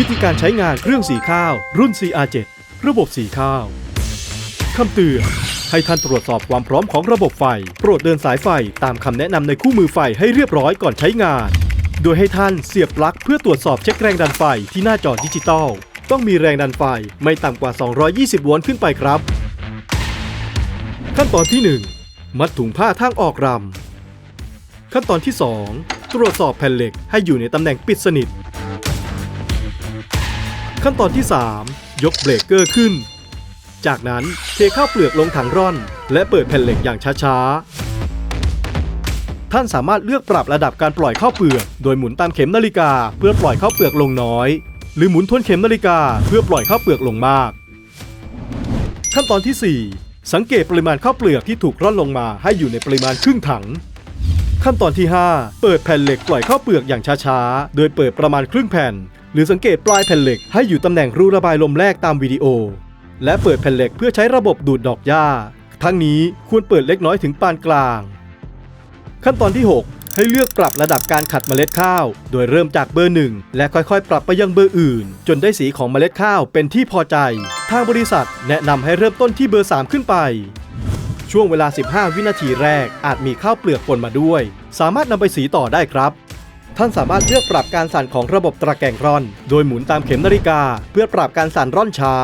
วิธีการใช้งานเครื่องสีข้าว รุ่น CR7 ระบบสีข้าวคำเตือนให้ท่านตรวจสอบความพร้อมของระบบไฟ โปรดเดินสายไฟตามคำแนะนำในคู่มือไฟให้เรียบร้อยก่อนใช้งาน โดยให้ท่านเสียบปลั๊กเพื่อตรวจสอบเช็คแรงดันไฟที่หน้าจอดิจิตอลต้องมีแรงดันไฟไม่ต่ำกว่า 220 โวลต์ขึ้นไปครับ ขั้นตอนที่ 1 มัดถุงผ้าทางออกรำขั้นตอนที่ 2 ตรวจสอบแผ่นเหล็กให้อยู่ในตำแหน่งปิดสนิท ขั้นตอนที่ 3 ยกเบรกเกอร์ขึ้น จากนั้นเทข้าวเปลือกลงถังร่อน และเปิดแผ่นเหล็กอย่างช้าๆ ท่านสามารถเลือกปรับระดับการปล่อยข้าวเปลือก โดยหมุนตามเข็มนาฬิกาเพื่อปล่อยข้าวเปลือกลงน้อย หรือหมุนทวนเข็มนาฬิกาเพื่อปล่อยข้าวเปลือกลงมาก ขั้นตอนที่ 4 สังเกตปริมาณข้าวเปลือกที่ถูกร่อนลงมาให้อยู่ในปริมาณครึ่งถัง ขั้นตอนที่ 5 เปิดแผ่นเหล็กปล่อยข้าวเปลือกอย่างช้าๆ โดยเปิดประมาณครึ่งแผ่น หรือสังเกตปลายแผ่นเหล็กให้อยู่ตำแหน่งรูระบายลมแรกตามวิดีโอ และเปิดแผ่นเหล็กเพื่อใช้ระบบดูดดอกหญ้า ทั้งนี้ควรเปิดเล็กน้อยถึงปานกลาง ขั้นตอนที่ 6 ให้เลือกปรับระดับการขัดเมล็ดข้าว โดยเริ่มจากเบอร์1และค่อยๆ ปรับไปยังเบอร์อื่น จนได้สีของเมล็ดข้าวเป็นที่พอใจ ทางบริษัทแนะนำให้เริ่มต้นที่เบอร์ 3 ขึ้นไป ช่วงเวลา 15 วินาทีแรก อาจมีข้าวเปลือกปนมาด้วย สามารถนำไปสีต่อได้ครับ ท่านสามารถเลือกปรับการสั่นของระบบตะแกรงร่อน โดยหมุนตามเข็มนาฬิกา เพื่อปรับการสั่นร่อนช้า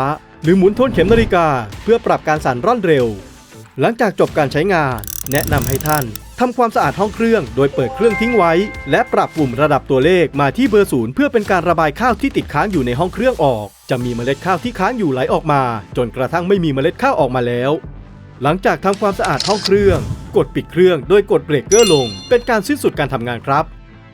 หรือหมุนทวนเข็มนาฬิกา เพื่อปรับการสั่นร่อนเร็ว หลังจากจบการใช้งาน แนะนำให้ท่านทำความสะอาดห้องเครื่อง โดยเปิดเครื่องทิ้งไว้ และปรับปุ่มระดับตัวเลขมาที่เบอร์ศูนย์เพื่อเป็นการระบายข้าวที่ติดค้างอยู่ในห้องเครื่องออก จะมีเมล็ดข้าวที่ค้างอยู่ไหลออกมา จนกระทั่งไม่มีเมล็ดข้าวออกมาแล้ว หลังจากทำความสะอาดห้องเครื่อง กดปิดเครื่องโดยกดเบรกเกอร์ลง เป็นการสิ้นสุดการทำงานครับ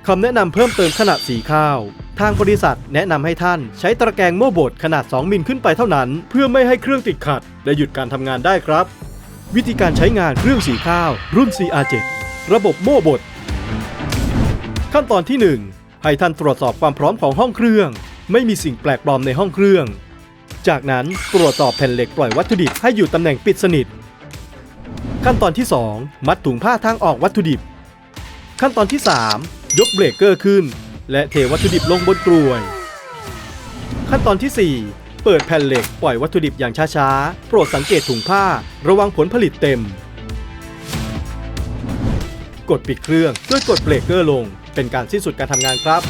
คำแนะนำเพิ่มเติมขนาดสีข้าว ทางบริษัทแนะนำให้ท่านใช้ตะแกรงโม่บดขนาด 2 มิลขึ้นไปเท่านั้น เพื่อไม่ให้เครื่องติดขัด และหยุดการทำงานได้ครับ วิธีการใช้งานเครื่องสีข้าว รุ่น CR7 ระบบโม่บดขั้นตอนที่ 1 ให้ท่านตรวจสอบความพร้อมของห้องเครื่อง ไม่มีสิ่งแปลกปลอมในห้องเครื่อง จากนั้นตรวจสอบแผ่นเหล็กปล่อยวัตถุดิบให้อยู่ตำแหน่งปิดสนิท ขั้นตอนที่ 2 มัดถุงผ้าทางออกวัตถุดิบ ขั้นตอนที่ 3 ยกเบรกเกอร์ขึ้น และเทวัตถุดิบลงบนกรวย ขั้นตอนที่ 4 เปิดแผ่นเหล็กปล่อยวัตถุดิบอย่างช้าๆ โปรดสังเกตถุงผ้าระวังผลผลิตเต็ม กดปิดเครื่องด้วยกดเบรกเกอร์ลง เป็นการสิ้นสุดการทำงานครับ